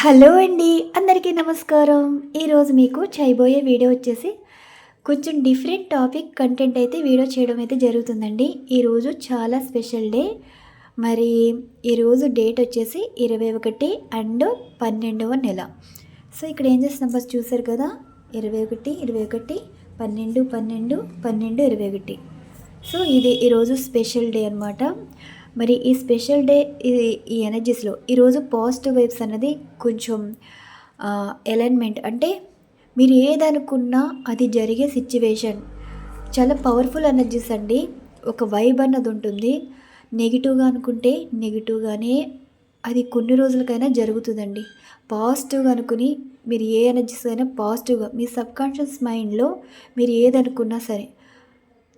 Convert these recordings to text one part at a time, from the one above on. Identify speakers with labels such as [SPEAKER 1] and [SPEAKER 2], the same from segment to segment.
[SPEAKER 1] Hello అండి అందరికీ నమస్కారం. ఈరోజు మీకు చేయబోయే వీడియో వచ్చేసి కొంచెం డిఫరెంట్ టాపిక్ కంటెంట్ అయితే వీడియో చేయడం అయితే జరుగుతుందండి. ఈరోజు చాలా స్పెషల్ డే మరి ఈరోజు డేట్ వచ్చేసి ఇరవై ఒకటి అండ్ పన్నెండవ నెల. సో ఇక్కడ ఏం చేసిన నెంబర్స్ చూసారు కదా ఇరవై ఒకటి ఇరవై ఒకటి పన్నెండు పన్నెండు పన్నెండు ఇరవై ఒకటి. సో ఇది ఈరోజు స్పెషల్ డే అనమాట మరి ఈ స్పెషల్ డే ఇది ఈ ఎనర్జీస్లో ఈరోజు పాజిటివ్ వైబ్స్ అన్నది కొంచెం అలైన్మెంట్ అంటే మీరు ఏదనుకున్నా అది జరిగే సిచ్యువేషన్ చాలా పవర్ఫుల్ ఎనర్జీస్ అండి. ఒక వైబ్ అన్నది ఉంటుంది. నెగిటివ్గా అనుకుంటే నెగిటివ్గానే అది కొన్ని రోజులకైనా జరుగుతుందండి. పాజిటివ్గా అనుకుని మీరు ఏ ఎనర్జీస్ అయినా పాజిటివ్గా మీ సబ్కాన్షియస్ మైండ్లో మీరు ఏదనుకున్నా సరే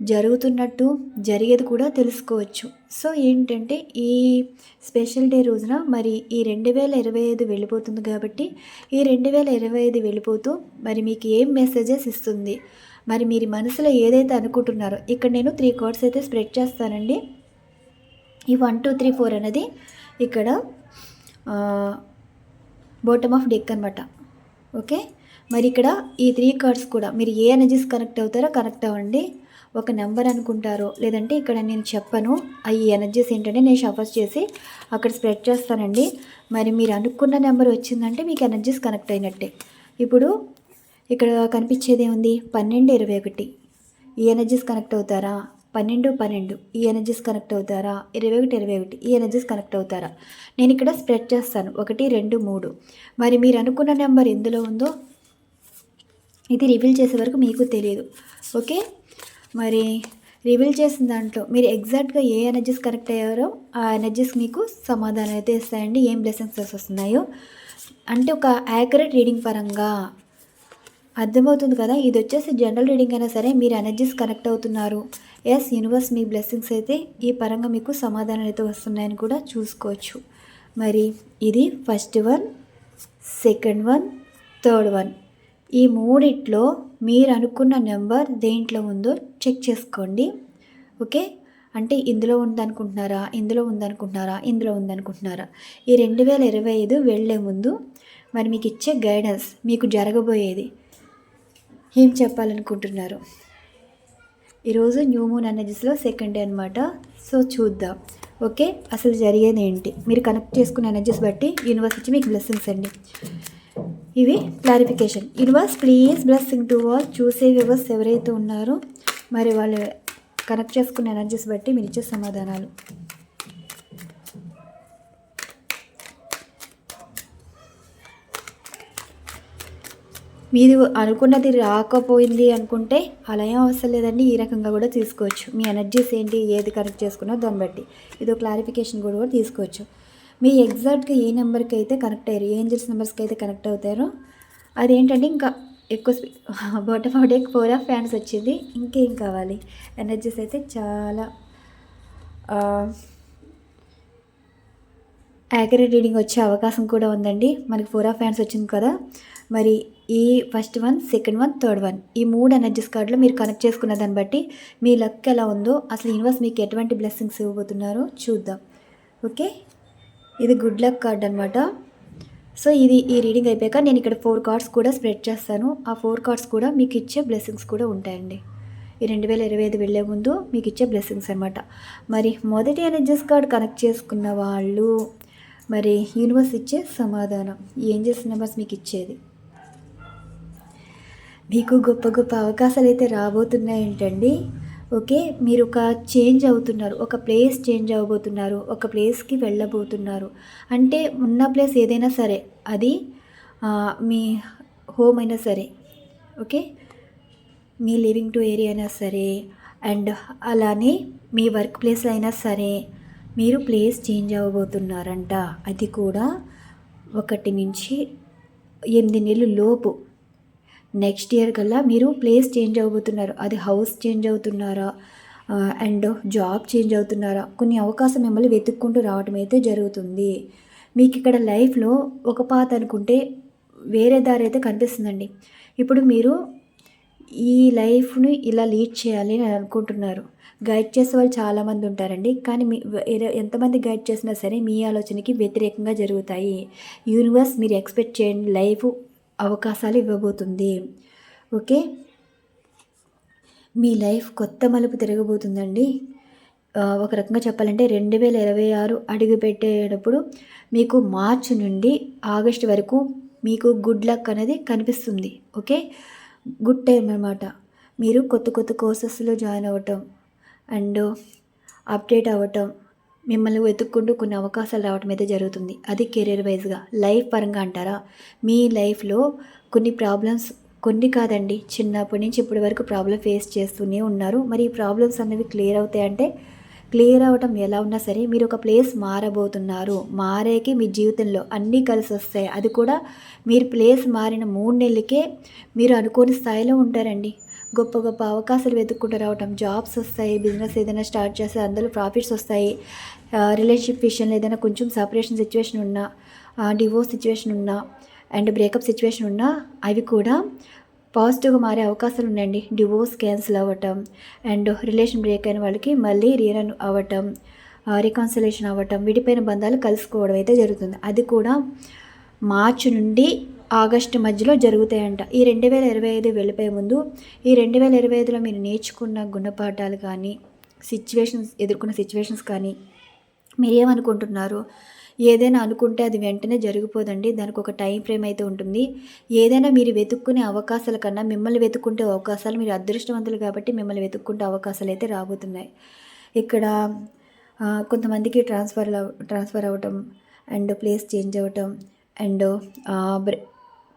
[SPEAKER 1] జరుగుతున్నట్టు జరిగేది కూడా తెలుసుకోవచ్చు. సో ఏంటంటే ఈ స్పెషల్ డే రోజున మరి ఈ రెండు వేల ఇరవై ఐదు వెళ్ళిపోతుంది కాబట్టి ఈ రెండు వేల ఇరవై ఐదు వెళ్ళిపోతూ మరి మీకు ఏం మెసేజెస్ ఇస్తుంది? మరి మీరు మనసులో ఏదైతే అనుకుంటున్నారో ఇక్కడ నేను త్రీ కార్డ్స్ అయితే స్ప్రెడ్ చేస్తానండి. ఈ వన్ టూ త్రీ ఫోర్ అనేది ఇక్కడ బాటమ్ ఆఫ్ డెక్ అనమాట ఓకే? మరి ఇక్కడ ఈ త్రీ కార్డ్స్ కూడా మీరు ఏ ఎనర్జీస్ కనెక్ట్ అవుతారో కనెక్ట్ అవ్వండి. ఒక నెంబర్ అనుకుంటారో లేదంటే ఇక్కడ నేను చెప్పను ఆ ఈ ఎనర్జీస్ ఏంటంటే నేను షఫర్స్ చేసి అక్కడ స్ప్రెడ్ చేస్తానండి. మరి మీరు అనుకున్న నెంబర్ వచ్చిందంటే మీకు ఎనర్జీస్ కనెక్ట్ అయినట్టే. ఇప్పుడు ఇక్కడ కనిపించేది ఏముంది? పన్నెండు ఇరవై ఒకటి. ఈ ఎనర్జీస్ కనెక్ట్ అవుతారా? పన్నెండు పన్నెండు. ఈ ఎనర్జీస్ కనెక్ట్ అవుతారా? ఇరవై ఒకటి ఇరవై ఒకటి. ఈ ఎనర్జీస్ కనెక్ట్ అవుతారా? నేను ఇక్కడ స్ప్రెడ్ చేస్తాను. ఒకటి రెండు మూడు. మరి మీరు అనుకున్న నెంబర్ ఎందులో ఉందో ఇది రివీల్ చేసే వరకు మీకు తెలియదు. ఓకే? మరి రివీల్ చేసిన దాంట్లో మీరు ఎగ్జాక్ట్గా ఏ ఎనర్జీస్ కనెక్ట్ అయ్యారో ఆ ఎనర్జీస్ మీకు సమాధానం అయితే ఇస్తాయండి. ఏం బ్లెస్సింగ్స్ వస్తున్నాయో. అంటే ఒక యాక్యురేట్ రీడింగ్ పరంగా అర్థమవుతుంది కదా. ఇది వచ్చేసి జనరల్ రీడింగ్ అయినా సరే మీరు ఎనర్జీస్ కనెక్ట్ అవుతున్నారు. ఎస్ యూనివర్స్ మీ బ్లెస్సింగ్స్ అయితే ఈ పరంగా మీకు సమాధానాలు అయితే వస్తున్నాయని కూడా చూసుకోవచ్చు. మరి ఇది first one second one third one ఈ మూడిట్లో మీరు అనుకున్న నెంబర్ దేంట్లో ఉందో చెక్ చేసుకోండి. ఓకే? అంటే ఇందులో ఉందనుకుంటున్నారా? ఇందులో ఉందనుకుంటున్నారా? ఇందులో ఉందనుకుంటున్నారా? ఈ రెండు వేల ఇరవై ఐదు వెళ్ళే ముందు మరి మీకు ఇచ్చే గైడెన్స్ మీకు జరగబోయేది ఏం చెప్పాలనుకుంటున్నారు? ఈరోజు న్యూ మూన్ ఎనర్జీస్లో సెకండ్ డే అనమాట సో చూద్దాం. ఓకే? అసలు జరిగేది ఏంటి? మీరు కనెక్ట్ చేసుకున్న ఎనర్జీస్ బట్టి యూనివర్స్ వచ్చి మీకు బ్లెస్సింగ్స్ అండి. ఇవి clarification. Universe please blessing to all చూసే వ్యూవర్స్ ఎవరైతే ఉన్నారో మరి వాళ్ళు కనెక్ట్ చేసుకున్న ఎనర్జీస్ బట్టి మీరు ఇచ్చే సమాధానాలు. మీరు అనుకున్నది రాకపోయింది అనుకుంటే అలా ఏం అవసరం లేదండి ఈ రకంగా కూడా తీసుకోవచ్చు. మీ ఎనర్జీస్ ఏంటి ఏది కరెక్ట్ చేసుకున్నా దాన్ని బట్టి. ఇదో క్లారిఫికేషన్ కూడా కూడా తీసుకోవచ్చు మీ ఎగ్జాక్ట్గా ఏ నెంబర్కి అయితే కనెక్ట్ అయ్యారు ఏ ఏంజల్స్ నెంబర్స్కి అయితే కనెక్ట్ అవుతారో అదేంటంటే ఇంకా ఎక్కువ bottom of day four of fans వచ్చింది. ఇంకేం కావాలి? ఎనర్జీస్ అయితే చాలా యాక్యురేట్ రీడింగ్ వచ్చే అవకాశం కూడా ఉందండి. మనకి ఫోర్ ఆఫ్ ఫ్యాన్స్ వచ్చింది కదా. మరి ఈ first one second one third one ఈ మూడు ఎనర్జీస్ కార్డులో మీరు కనెక్ట్ చేసుకున్న దాన్ని బట్టి మీ లక్ ఎలా ఉందో అసలు యూనివర్స్ మీకు ఎటువంటి బ్లెస్సింగ్స్ ఇవ్వబోతున్నారో చూద్దాం. ఓకే ఇది గుడ్ లక్ కార్డ్ అనమాట సో ఇది ఈ రీడింగ్ అయిపోయాక నేను ఇక్కడ ఫోర్ కార్డ్స్ కూడా స్ప్రెడ్ చేస్తాను. ఆ ఫోర్ కార్డ్స్ కూడా మీకు ఇచ్చే బ్లెస్సింగ్స్ కూడా ఉంటాయండి. ఈ రెండు వేల ఇరవై ఐదు వెళ్ళే ముందు మీకు ఇచ్చే బ్లెస్సింగ్స్ అనమాట మరి మొదటి ఎనర్జీస్ కార్డ్ కనెక్ట్ చేసుకున్న వాళ్ళు మరి యూనివర్స్ ఇచ్చే సమాధానం ఏం నెంబర్స్ మీకు ఇచ్చేది. మీకు గొప్ప గొప్ప అవకాశాలు అయితే రాబోతున్నాయంటండి. ఓకే మీరు ఒక చేంజ్ అవుతున్నారు. ఒక ప్లేస్ చేంజ్ అవ్వబోతున్నారు. ఒక ప్లేస్కి వెళ్ళబోతున్నారు. అంటే ఉన్న ప్లేస్ ఏదైనా సరే అది మీ హోమ్ అయినా సరే ఓకే? మీ లివింగ్ టు ఏరియా అయినా సరే అండ్ అలానే మీ వర్క్ ప్లేస్ అయినా సరే మీరు ప్లేస్ చేంజ్ అవ్వబోతున్నారంట. అది కూడా ఒకటి నుంచి ఎనిమిది నెలలు లోపు. నెక్స్ట్ ఇయర్ కల్లా మీరు ప్లేస్ చేంజ్ అవ్వబోతున్నారు. అది హౌస్ చేంజ్ అవుతున్నారా? అండ్ జాబ్ చేంజ్ అవుతున్నారా? కొన్ని అవకాశం మిమ్మల్ని వెతుక్కుంటూ రావడం అయితే జరుగుతుంది. మీకు ఇక్కడ లైఫ్లో ఒక పాత అనుకుంటే వేరే దారి అయితే కనిపిస్తుందండి. ఇప్పుడు మీరు ఈ లైఫ్ని ఇలా లీడ్ చేయాలి అని అనుకుంటున్నారు. గైడ్ చేసే వాళ్ళు చాలామంది ఉంటారండి. కానీ మీ ఎంతమంది గైడ్ చేసినా సరే మీ ఆలోచనకి వ్యతిరేకంగా జరుగుతాయి. యూనివర్స్ మీరు ఎక్స్పెక్ట్ చేయండి లైఫ్ అవకాశాలు ఇవ్వబోతుంది. ఓకే? మీ లైఫ్ కొత్త మలుపు తిరగబోతుందండి. ఒక రకంగా చెప్పాలంటే రెండు వేల ఇరవై ఆరు అడుగు పెట్టేటప్పుడు మీకు మార్చి నుండి ఆగస్ట్ వరకు మీకు గుడ్ లక్ అనేది కనిపిస్తుంది. ఓకే? గుడ్ టైం అనమాట మీరు కొత్త కొత్త కోర్సెస్లో జాయిన్ అవ్వటం అండ్ అప్డేట్ అవ్వటం మిమ్మల్ని వెతుక్కుంటూ కొన్ని అవకాశాలు రావటం అయితే జరుగుతుంది. అది కెరీర్ వైజ్గా లైఫ్ పరంగా అంటారా? మీ లైఫ్లో కొన్ని ప్రాబ్లమ్స్ కొన్ని కాదండి. చిన్నప్పటి నుంచి ఇప్పటి వరకు ప్రాబ్లం ఫేస్ చేస్తూనే ఉన్నారు. మరి ఈ ప్రాబ్లమ్స్ అనేవి క్లియర్ అవుతాయంటే క్లియర్ అవ్వటం ఎలా ఉన్నా సరే మీరు ఒక ప్లేస్ మారబోతున్నారు. మారేకి మీ జీవితంలో అన్నీ కలిసి వస్తాయి. అది కూడా మీరు ప్లేస్ మారిన మూడు నెలలకే మీరు అనుకోని స్థాయిలో ఉంటారండి. గొప్ప గొప్ప అవకాశాలు వెతుక్కుంటూ రావటం జాబ్స్ వస్తాయి బిజినెస్ ఏదైనా స్టార్ట్ చేస్తే అందులో ప్రాఫిట్స్ వస్తాయి. రిలేషన్షిప్ విషయంలో ఏదైనా కొంచెం సపరేషన్ సిచ్యువేషన్ ఉన్నా డివోర్స్ సిచ్యువేషన్ ఉన్నా అండ్ బ్రేకప్ సిచ్యువేషన్ ఉన్నా అవి కూడా పాజిటివ్గా మారే అవకాశాలు ఉన్నాయండి. డివోర్స్ క్యాన్సిల్ అవ్వటం అండ్ రిలేషన్ బ్రేక్ అయిన వాళ్ళకి మళ్ళీ రీరన్ అవ్వటం రికాన్సిలేషన్ అవ్వటం విడిపోయిన బంధాలు కలుసుకోవడం అయితే జరుగుతుంది. అది కూడా మార్చి నుండి ఆగస్టు మధ్యలో జరుగుతాయంట. ఈ రెండు వేల ఇరవై ఐదు వెళ్ళిపోయే ముందు ఈ రెండు వేల ఇరవై ఐదులో మీరు నేర్చుకున్న గుణపాఠాలు కానీ సిచ్యువేషన్స్ ఎదుర్కొన్న సిచ్యువేషన్స్ కానీ మీరేమనుకుంటున్నారు ఏదైనా అనుకుంటే అది వెంటనే జరిగిపోదండి. దానికి ఒక టైం ఫ్రేమ్ అయితే ఉంటుంది. ఏదైనా మీరు వెతుక్కునే అవకాశాల కన్నా మిమ్మల్ని వెతుక్కుంటే అవకాశాలు మీరు అదృష్టవంతులు కాబట్టి మిమ్మల్ని వెతుక్కుంటే అవకాశాలు అయితే రాబోతున్నాయి. ఇక్కడ కొంతమందికి ట్రాన్స్ఫర్ ట్రాన్స్ఫర్ అవ్వటం అండ్ ప్లేస్ చేంజ్ అవ్వటం అండ్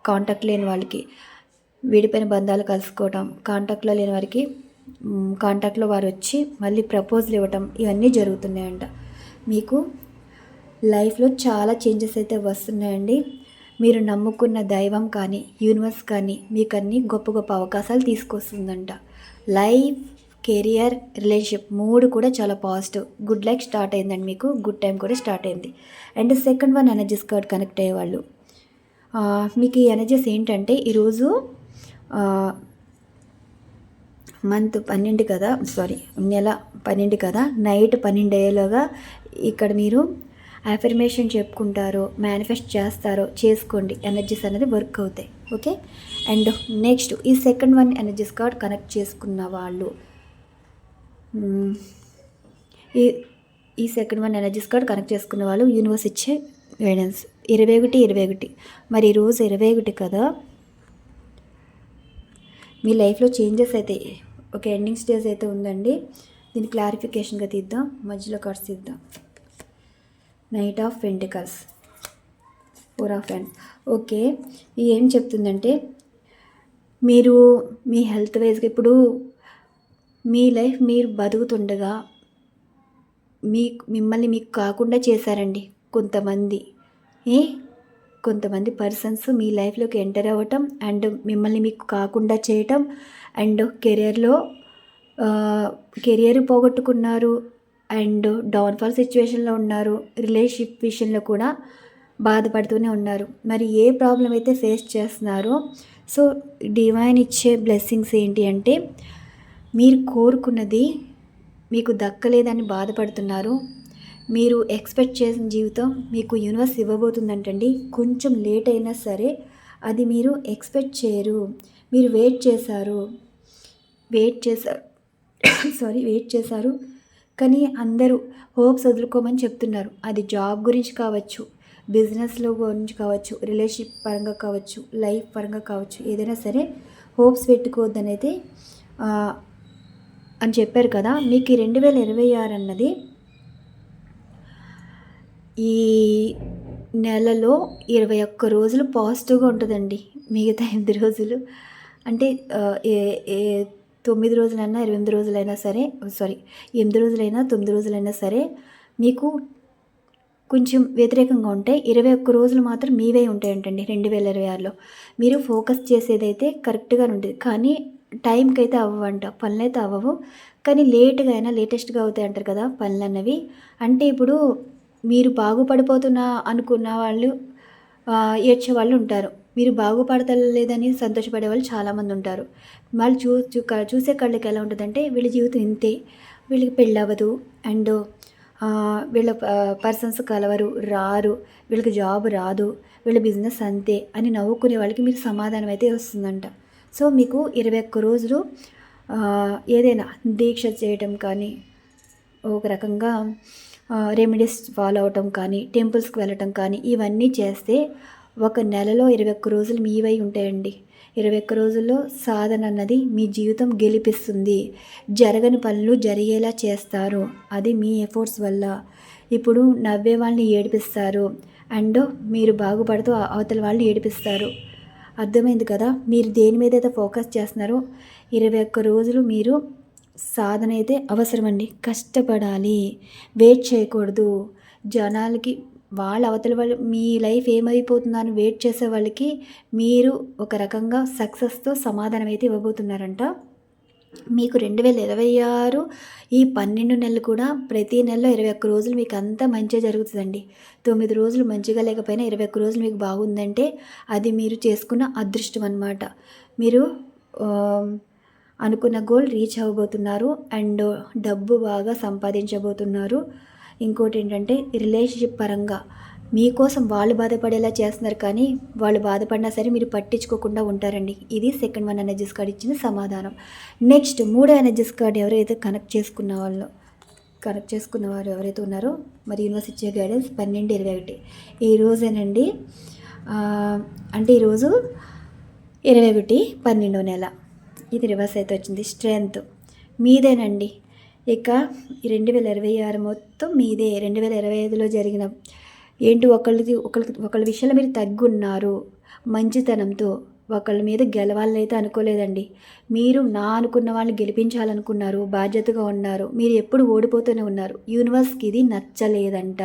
[SPEAKER 1] కాంటాక్ట్ లేని వాళ్ళకి విడిపోయిన బంధాలు కలుసుకోవటం కాంటాక్ట్లో లేని వారికి కాంటాక్ట్లో వారు వచ్చి మళ్ళీ ప్రపోజల్ ఇవ్వటం ఇవన్నీ జరుగుతున్నాయంట. మీకు లైఫ్లో చాలా చేంజెస్ అయితే వస్తున్నాయండి. మీరు నమ్ముకున్న దైవం కానీ యూనివర్స్ కానీ మీకు అన్ని గొప్ప గొప్ప అవకాశాలు తీసుకొస్తుందంట. లైఫ్ కెరియర్ రిలేషన్షిప్ మూడు కూడా చాలా పాజిటివ్. గుడ్ లైక్ స్టార్ట్ అయిందండి మీకు గుడ్ టైం కూడా స్టార్ట్ అయింది. And second one energies card connect అయ్యేవాళ్ళు. మీకు ఈ ఎనర్జీస్ ఏంటంటే ఈరోజు మంత్ పన్నెండు కదా సారీ నెల పన్నెండు కదా నైట్ పన్నెండు అయ్యేలోగా ఇక్కడ మీరు అఫర్మేషన్ చెప్పుకుంటారో మేనిఫెస్ట్ చేస్తారో చేసుకోండి. ఎనర్జీస్ అనేది వర్క్ అవుతాయి. ఓకే అండ్ నెక్స్ట్ ఈ second one energies card connect చేసుకున్న వాళ్ళు. Hmm. ఈ ఈ second one energies card connect చేసుకున్న వాళ్ళు యూనివర్స్ ఇచ్చే గైడెన్స్ ఇరవై ఒకటి ఇరవై ఒకటి మరి ఈరోజు ఇరవై ఒకటి కదా? మీ లైఫ్లో చేంజెస్ అయితే ఒక ఎండింగ్ స్టేజ్ అయితే ఉందండి. దీన్ని క్లారిఫికేషన్గా తీద్దాం. మధ్యలో కార్డ్స్ తీద్దాం. Knight of pentacles. Four of hands okay. ఇది ఏం చెప్తుందంటే మీరు మీ హెల్త్ వైజ్గా ఇప్పుడు మీ లైఫ్ మీరు బతుకుతుండగా మీ మిమ్మల్ని మీకు కాకుండా చేశారండి. కొంతమంది ఏ? కొంతమంది పర్సన్స్ మీ లైఫ్లోకి ఎంటర్ అవ్వటం అండ్ మిమ్మల్ని మీకు కాకుండా చేయటం అండ్ కెరియర్లో కెరియర్ పోగొట్టుకున్నారు అండ్ డౌన్ఫాల్ సిచ్యువేషన్లో ఉన్నారు రిలేషన్షిప్ విషయంలో కూడా బాధపడుతూనే ఉన్నారు. మరి ఏ ప్రాబ్లం అయితే ఫేస్ చేస్తున్నారో సో డివైన్ ఇచ్చే బ్లెస్సింగ్స్ ఏంటి అంటే మీరు కోరుకున్నది మీకు దక్కలేదని బాధపడుతున్నారు మీరు ఎక్స్పెక్ట్ చేసిన జీవితం మీకు యూనివర్స్ ఇవ్వబోతుందంటండి. కొంచెం లేట్ అయినా సరే అది మీరు ఎక్స్పెక్ట్ చేయరు. మీరు వెయిట్ చేశారు. వెయిట్ చేశారు సారీ వెయిట్ చేశారు. కానీ అందరూ హోప్స్ వదులుకోమని చెప్తున్నారు. అది జాబ్ గురించి కావచ్చు బిజినెస్లో గురించి కావచ్చు రిలేషన్షిప్ పరంగా కావచ్చు లైఫ్ పరంగా కావచ్చు ఏదైనా సరే హోప్స్ పెట్టుకోవద్దని అని చెప్పారు కదా. మీకు రెండు వేల ఇరవై ఆరు అన్నది ఈ నెలలో ఇరవై ఒక్క రోజులు పాజిటివ్గా ఉంటుందండి. మిగతా ఎనిమిది రోజులు. అంటే ఏ ఏ తొమ్మిది రోజులైనా ఇరవై ఎనిమిది రోజులైనా సరే సారీ ఎనిమిది రోజులైనా తొమ్మిది రోజులైనా సరే మీకు కొంచెం వ్యతిరేకంగా ఉంటాయి ఇరవై ఒక్క రోజులు మాత్రం మీవే ఉంటాయంటండి రెండు వేల ఇరవై ఆరులో. మీరు ఫోకస్ చేసేదైతే కరెక్ట్గా ఉంటుంది. కానీ టైంకి అయితే అవ్వంట పనులైతే అవ్వవు. కానీ లేట్గా అయినా లేటెస్ట్గా అవుతాయి అంటారు కదా పనులు అన్నవి అంటే ఇప్పుడు మీరు బాగుపడిపోతున్నా అనుకున్న వాళ్ళు ఏడ్చే వాళ్ళు ఉంటారు. మీరు బాగుపడతలేదని సంతోషపడే వాళ్ళు చాలామంది ఉంటారు. వాళ్ళు చూ చూ- చూసే కళ్ళకి ఎలా ఉంటుందంటే వీళ్ళ జీవితం ఇంతే. వీళ్ళకి పెళ్ళి అవ్వదు అండ్ వీళ్ళ పర్సన్స్ కలవరు రారు. వీళ్ళకి జాబ్ రాదు. వీళ్ళ బిజినెస్ అంతే అని నవ్వుకునే వాళ్ళకి మీరు సమాధానం అయితే వస్తుందంట. సో మీకు ఇరవై ఒక్క రోజులు ఏదైనా దీక్ష చేయటం కానీ ఒక రకంగా రెమెడీస్ ఫాలో అవటం కానీ టెంపుల్స్కి వెళ్ళటం కానీ ఇవన్నీ చేస్తే ఒక నెలలో ఇరవై ఒక్క రోజులు మీవై ఉంటాయండి. ఇరవై ఒక్క రోజుల్లో సాధన అన్నది మీ జీవితం గెలిపిస్తుంది. జరగని పనులు జరిగేలా చేస్తారు. అది మీ ఎఫర్ట్స్ వల్ల. ఇప్పుడు నవ్వే వాళ్ళని ఏడిపిస్తారు. అండ్ మీరు బాగుపడుతూ అవతల వాళ్ళని ఏడిపిస్తారు. అర్థమైంది కదా? మీరు దేని మీద అయితే ఫోకస్ చేస్తున్నారో ఇరవై ఒక్క రోజులు మీరు సాధన అయితే అవసరమండి. కష్టపడాలి. వెయిట్ చేయకూడదు. జనాలకి వాళ్ళ అవతల వాళ్ళు మీ లైఫ్ ఏమైపోతుందని వెయిట్ చేసే వాళ్ళకి మీరు ఒక రకంగా సక్సెస్తో సమాధానం అయితే ఇవ్వబోతున్నారంట. మీకు రెండు వేల ఇరవై ఆరు ఈ పన్నెండు నెలలు కూడా ప్రతి నెలలో ఇరవై ఒక్క రోజులు మీకు అంతా మంచిగా జరుగుతుందండి. తొమ్మిది రోజులు మంచిగా లేకపోయినా ఇరవై ఒక్క రోజులు మీకు బాగుందంటే అది మీరు చేసుకున్న అదృష్టం అన్నమాట. మీరు అనుకున్న గోల్ రీచ్ అవ్వబోతున్నారు అండ్ డబ్బు బాగా సంపాదించబోతున్నారు. ఇంకోటి ఏంటంటే రిలేషన్షిప్ పరంగా. మీకోసం వాళ్ళు బాధపడేలా చేస్తున్నారు కానీ వాళ్ళు బాధపడినా సరే మీరు పట్టించుకోకుండా ఉంటారండి. ఇది సెకండ్ వన్ ఎనర్జీస్ కార్డ్ ఇచ్చిన సమాధానం. నెక్స్ట్ మూడో ఎనర్జీస్ కార్డ్ ఎవరైతే కనెక్ట్ చేసుకున్న వాళ్ళు కనెక్ట్ చేసుకున్న వారు ఎవరైతే ఉన్నారో మరి యూనివర్స్ ఇచ్చే గైడెన్స్ పన్నెండు ఇరవై ఒకటి. ఈ రోజేనండి అంటే ఈరోజు ఇరవై ఒకటి పన్నెండో నెల. ఇది రివర్స్ అయితే వచ్చింది. స్ట్రెంగ్త్ మీదేనండి. ఇక రెండు వేల ఇరవై ఆరు మొత్తం మీదే. రెండు వేల ఇరవై ఐదులో జరిగిన ఏంటి ఒకళ్ళది ఒకళ్ళకి ఒకళ్ళ విషయంలో మీరు తగ్గున్నారు మంచితనంతో. ఒకళ్ళ మీద గెలవాలని అయితే అనుకోలేదండి. మీరు నా అనుకున్న వాళ్ళని గెలిపించాలనుకున్నారు బాధ్యతగా ఉన్నారు. మీరు ఎప్పుడు ఓడిపోతూనే ఉన్నారు. యూనివర్స్కి ఇది నచ్చలేదంట.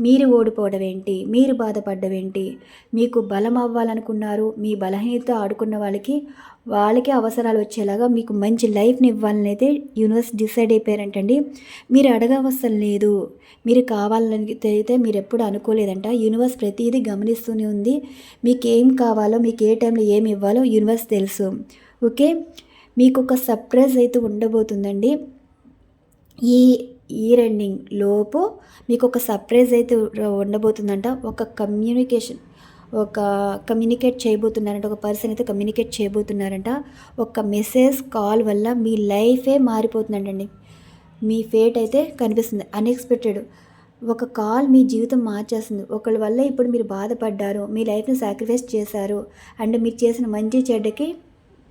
[SPEAKER 1] మీరు ఓడిపోవడం ఏంటి? మీరు బాధపడ్డవేంటి మీకు బలం అవ్వాలనుకున్నారు. మీ బలహీనత ఆడుకున్న వాళ్ళకి వాళ్ళకి అవసరాలు వచ్చేలాగా మీకు మంచి లైఫ్ని ఇవ్వాలని అయితే యూనివర్స్ డిసైడ్ అయిపోయారంటండి. మీరు అడగవసరం లేదు. మీరు కావాలని అయితే మీరు ఎప్పుడు అనుకోలేదంట. యూనివర్స్ ప్రతిదీ గమనిస్తూనే ఉంది. మీకు ఏం కావాలో మీకు ఏ టైంలో ఏమి ఇవ్వాలో యూనివర్స్ తెలుసు. ఓకే? మీకు ఒక సర్ప్రైజ్ అయితే ఉండబోతుందండి. ఈ ఇయర్ ఎండింగ్ లోపు మీకు ఒక సర్ప్రైజ్ అయితే ఉండబోతుందంట. ఒక కమ్యూనికేషన్ ఒక కమ్యూనికేట్ చేయబోతున్నారంట ఒక పర్సన్ అయితే కమ్యూనికేట్ చేయబోతున్నారంట ఒక మెసేజ్ కాల్ వల్ల మీ లైఫే మారిపోతుందంటండి. మీ ఫేట్ అయితే కనిపిస్తుంది అన్ఎక్స్పెక్టెడ్ ఒక కాల్ మీ జీవితం మార్చేస్తుంది. ఒకళ్ళ వల్ల ఇప్పుడు మీరు బాధపడ్డారు మీ లైఫ్ని సాక్రిఫైస్ చేశారు అండ్ మీరు చేసిన మంచి చెడ్డకి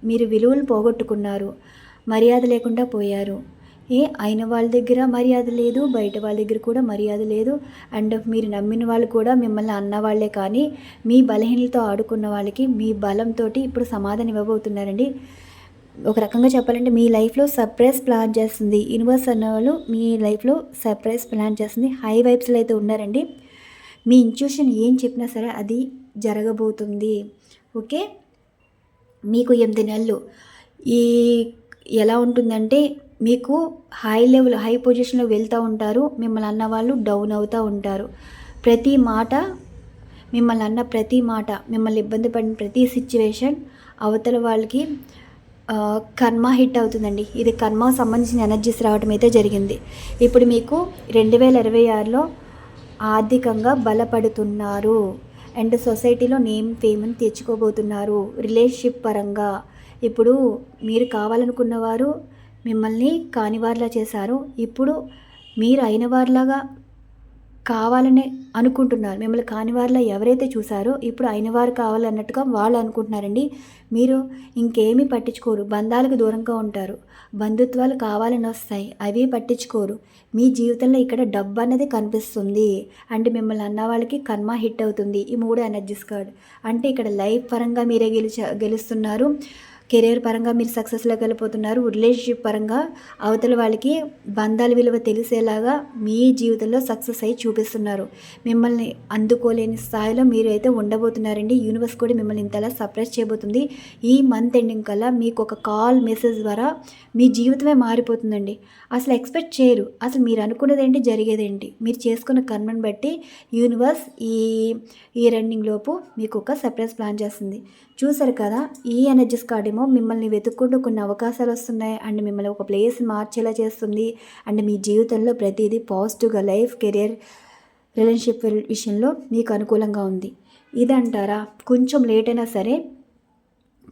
[SPEAKER 1] మీరు విలువలు పోగొట్టుకున్నారు మర్యాద లేకుండా పోయారు. ఏ అయిన వాళ్ళ దగ్గర మర్యాద లేదు బయట వాళ్ళ దగ్గర కూడా మర్యాద లేదు. అండ్ మీరు నమ్మిన వాళ్ళు కూడా మిమ్మల్ని అన్న వాళ్ళే కానీ మీ బలహీనలతో ఆడుకున్న వాళ్ళకి మీ బలంతో ఇప్పుడు సమాధానం ఇవ్వబోతున్నారండి. ఒక రకంగా చెప్పాలంటే మీ లైఫ్లో సర్ప్రైజ్ ప్లాన్ చేస్తుంది. యూనివర్స్ అన్న వాళ్ళు మీ లైఫ్లో సర్ప్రైజ్ ప్లాన్ చేస్తుంది. హై వైబ్స్లో అయితే ఉన్నారండి. మీ ఇంట్యూషన్ ఏం చెప్పినా సరే అది జరగబోతుంది. ఓకే? మీకు ఎనిమిది నెలలు. ఈ ఎలా ఉంటుందంటే మీకు హై లెవెల్ హై పొజిషన్లో వెళ్తూ ఉంటారు మిమ్మల్ని అన్న వాళ్ళు డౌన్ అవుతూ ఉంటారు. ప్రతి మాట మిమ్మల్ని అన్న ప్రతి మాట మిమ్మల్ని ఇబ్బంది పడిన ప్రతి సిచ్యువేషన్ అవతల వాళ్ళకి కర్మ హిట్ అవుతుందండి. ఇది కర్మ సంబంధించిన ఎనర్జీస్ రావడం అయితే జరిగింది. ఇప్పుడు మీకు రెండు వేల ఇరవై ఆరులో ఆర్థికంగా బలపడుతున్నారు. అండ్ సొసైటీలో నేమ్ ఫేమ్ని తెచ్చుకోబోతున్నారు. రిలేషన్షిప్ పరంగా. ఇప్పుడు మీరు కావాలనుకున్న వారు మిమ్మల్ని కానివారిలా చేశారు. ఇప్పుడు మీరు అయిన వారిలాగా అనుకుంటున్నారు. మిమ్మల్ని కానివారిలా ఎవరైతే చూసారో ఇప్పుడు అయిన వారు కావాలన్నట్టుగా వాళ్ళు అనుకుంటున్నారండి. మీరు ఇంకేమీ పట్టించుకోరు. బంధాలకు దూరంగా ఉంటారు. బంధుత్వాలు కావాలని వస్తాయి. అవి పట్టించుకోరు. మీ జీవితంలో ఇక్కడ డబ్బు అనేది కనిపిస్తుంది. అంటే మిమ్మల్ని అన్న వాళ్ళకి కర్మ హిట్ అవుతుంది. ఈ మూడు ఎనర్జీస్ కార్డ్ అంటే ఇక్కడ లైఫ్ పరంగా మీరే గెలిచ గెలుస్తున్నారు. కెరీర్ పరంగా మీరు సక్సెస్లోకి వెళ్ళిపోతున్నారు రిలేషన్షిప్ పరంగా అవతల వాళ్ళకి బంధాల విలువ తెలిసేలాగా మీ జీవితంలో సక్సెస్ అయ్యి చూపిస్తున్నారు. మిమ్మల్ని అందుకోలేని స్థాయిలో మీరు అయితే ఉండబోతున్నారండి. యూనివర్స్ కూడా మిమ్మల్ని ఇంతలా సర్ప్రైజ్ చేయబోతుంది. ఈ మంత్ ఎండింగ్ కల్లా మీకు ఒక కాల్ మెసేజ్ ద్వారా మీ జీవితమే మారిపోతుందండి. అసలు ఎక్స్పెక్ట్ చేయరు. అసలు మీరు అనుకున్నదేంటి జరిగేదేంటి మీరు చేసుకున్న కర్మను బట్టి యూనివర్స్ ఈ ఈ రన్నింగ్ లోపు మీకు ఒక సర్ప్రైజ్ ప్లాన్ చేస్తుంది. చూసారు కదా ఈ ఎనర్జీస్ కార్డ్ ఏమో మిమ్మల్ని వెతుక్కుంటూ కొన్ని అవకాశాలు వస్తున్నాయి. అండ్ మిమ్మల్ని ఒక ప్లేస్ మార్చేలా చేస్తుంది. అండ్ మీ జీవితంలో ప్రతిదీ పాజిటివ్గా లైఫ్ కెరియర్ రిలేషన్షిప్ విషయంలో మీకు అనుకూలంగా ఉంది. ఇదంటారా? కొంచెం లేట్ అయినా సరే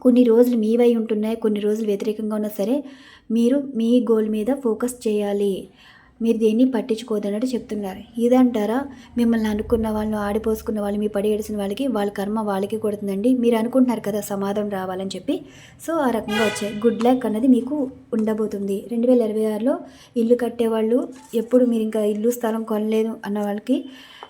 [SPEAKER 1] కొన్ని రోజులు మీవై ఉంటున్నాయి కొన్ని రోజులు వ్యతిరేకంగా ఉన్నా సరే మీరు మీ గోల్ మీద ఫోకస్ చేయాలి. మీరు దేన్ని పట్టించుకోదన్నట్టు చెప్తున్నారు. ఇదంటారా? మిమ్మల్ని అనుకున్న వాళ్ళు ఆడిపోసుకున్న వాళ్ళు మీ పడి ఏడిసిన వాళ్ళకి వాళ్ళ కర్మ వాళ్ళకి కొడుతుందండి. మీరు అనుకుంటున్నారు కదా సమాధానం రావాలని చెప్పి. సో ఆ రకంగా వచ్చాయి గుడ్ లక్ అన్నది మీకు ఉండబోతుంది. రెండు వేల ఇరవై ఆరులో ఇల్లు కట్టేవాళ్ళు ఎప్పుడు మీరు ఇంకా ఇల్లు స్థలం కొనలేదు అన్న వాళ్ళకి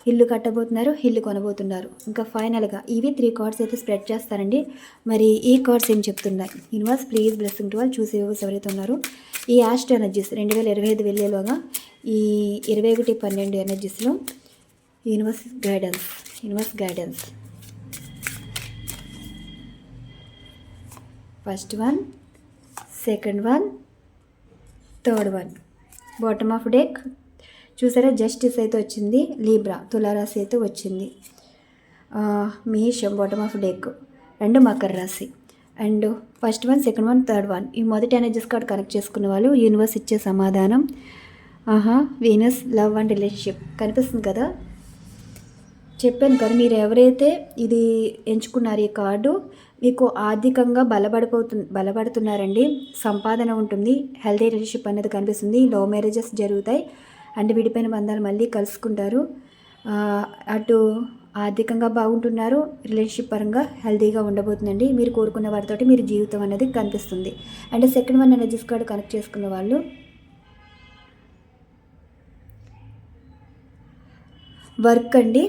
[SPEAKER 1] ఇల్లు కట్టబోతున్నారు ఇల్లు కొనబోతున్నారు. ఇంకా ఫైనల్గా ఇవి త్రీ కార్డ్స్ అయితే స్ప్రెడ్ చేస్తారండి. మరి ఈ కార్డ్స్ ఏం చెప్తున్నాయి? యూనివర్స్ ప్లీజ్ బ్లెస్సింగ్ టు వాళ్ళు చూసే ఎవరైతే ఉన్నారు ఈ యాస్ట్ ఎనర్జీస్ రెండు వేల ఇరవై ఐదు వెళ్ళేలోగా ఈ ఇరవై ఒకటి పన్నెండు ఎనర్జీస్లో universe guidance universe guidance. First one second one third one. Bottom of deck చూసారా? జస్టిస్ అయితే వచ్చింది. లీబ్రా తులారాశి అయితే వచ్చింది. మీషం బాటమ్ ఆఫ్ డెక్ రెండు మకర రాశి. And first one second one third one ఈ మొదటి ఎనర్జీస్ కార్డ్ కనెక్ట్ చేసుకున్న వాళ్ళు యూనివర్స్ ఇచ్చే సమాధానం. ఆహా వీనస్ లవ్ అండ్ రిలేషన్షిప్ కనిపిస్తుంది కదా? చెప్పాను కదా మీరు ఎవరైతే ఇది ఎంచుకున్నారు ఈ కార్డు మీకు ఆర్థికంగా బలపడిపోతు బలపడుతున్నారండి. సంపాదన ఉంటుంది. హెల్తీ రిలేషన్షిప్ అనేది కనిపిస్తుంది. లవ్ మ్యారేజెస్ జరుగుతాయి. అండ్ విడిపోయిన బంధాలు మళ్ళీ కలుసుకుంటారు. అటు ఆర్థికంగా బాగుంటున్నారు రిలేషన్షిప్ పరంగా హెల్తీగా ఉండబోతుందండి. మీరు కోరుకున్న వారితోటి మీరు జీవితం అనేది కనిపిస్తుంది. And second one energies card connect చేసుకున్న వాళ్ళు. వర్క్ అండి.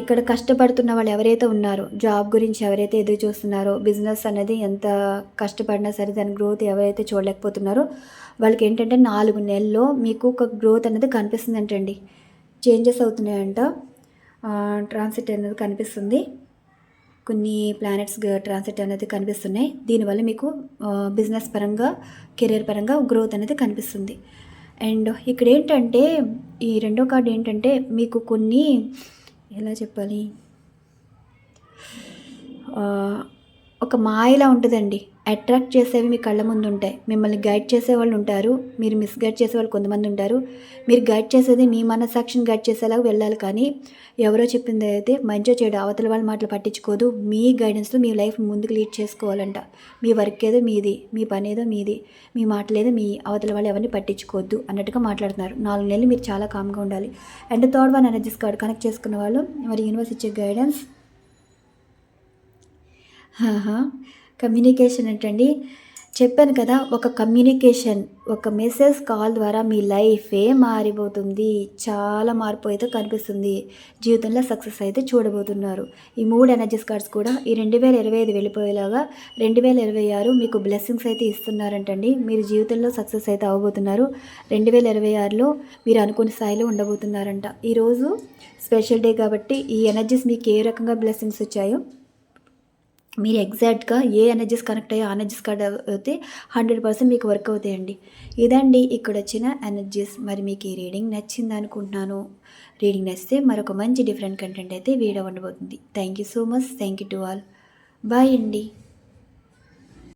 [SPEAKER 1] ఇక్కడ కష్టపడుతున్న వాళ్ళు ఎవరైతే ఉన్నారో జాబ్ గురించి ఎవరైతే ఎదురు చూస్తున్నారో బిజినెస్ అనేది ఎంత కష్టపడినా సరే దాని గ్రోత్ ఎవరైతే చూడలేకపోతున్నారో వాళ్ళకి ఏంటంటే నాలుగు నెలల్లో మీకు ఒక గ్రోత్ అనేది కనిపిస్తుందంటండి. చేంజెస్ అవుతున్నాయంట. ట్రాన్సిట్ అనేది కనిపిస్తుంది. కొన్ని ప్లానెట్స్ ట్రాన్సిట్ అనేది కనిపిస్తున్నాయి. దీనివల్ల మీకు బిజినెస్ పరంగా కెరీర్ పరంగా గ్రోత్ అనేది కనిపిస్తుంది. అండ్ ఇక్కడ ఏంటంటే ఈ రెండో కార్డు ఏంటంటే మీకు కొన్ని ఎలా చెప్పాలి? ఒక మాయలా ఉంటుందండి. అట్రాక్ట్ చేసేవి మీ కళ్ళ ముందు ఉంటాయి. మిమ్మల్ని గైడ్ చేసే వాళ్ళు ఉంటారు. మీరు మిస్గైడ్ చేసే వాళ్ళు కొంతమంది ఉంటారు. మీరు గైడ్ చేసేది మీ మనసాక్షిని గైడ్ చేసేలాగా వెళ్ళాలి కానీ ఎవరో చెప్పింది అయితే మంచిగా చెడు అవతల వాళ్ళ మాటలు పట్టించుకోదు. మీ గైడెన్స్తో మీ లైఫ్ ముందుకు లీడ్ చేసుకోవాలంట. మీ వర్క్ ఏదో మీది మీ పని ఏదో మీది మీ మాటలేదో మీ అవతల వాళ్ళు ఎవరిని పట్టించుకోవద్దు అన్నట్టుగా మాట్లాడుతున్నారు. నాలుగు నెలలు మీరు చాలా కామ్గా ఉండాలి. And third one energies card connect చేసుకున్న వాళ్ళు మరి యూనివర్స్ ఇచ్చే గైడెన్స్. కమ్యూనికేషన్ ఏంటండి? చెప్పాను కదా ఒక కమ్యూనికేషన్ ఒక మెసేజ్ కాల్ ద్వారా మీ లైఫే మారిపోతుంది. చాలా మార్పు అయితే కనిపిస్తుంది. జీవితంలో సక్సెస్ అయితే చూడబోతున్నారు. ఈ మూడు ఎనర్జీస్ కార్డ్స్ కూడా ఈ రెండు వేల ఇరవై ఐదు వెళ్ళిపోయేలాగా రెండు వేల ఇరవై ఆరు మీకు బ్లెస్సింగ్స్ అయితే ఇస్తున్నారంటండి. మీరు జీవితంలో సక్సెస్ అయితే అవ్వబోతున్నారు. రెండు వేల ఇరవై ఆరులో మీరు అనుకున్న స్థాయిలో ఉండబోతున్నారంట. ఈరోజు స్పెషల్ డే కాబట్టి ఈ ఎనర్జీస్ మీకు ఏ రకంగా బ్లెస్సింగ్స్ వచ్చాయో మీరు ఎగ్జాక్ట్గా ఏ ఎనర్జీస్ కనెక్ట్ అయ్యో ఆ ఎనర్జీస్ కార్డ్ అయితే హండ్రెడ్ పర్సెంట్ మీకు వర్క్ అవుతాయండి. ఇదండి ఇక్కడ వచ్చిన ఎనర్జీస్. మరి మీకు ఈ రీడింగ్ నచ్చింది అనుకుంటున్నాను. రీడింగ్ నచ్చితే మరొక మంచి డిఫరెంట్ కంటెంట్ అయితే వీడియో ఉండబోతుంది. Thank you so much. Thank you to all. Bye అండి.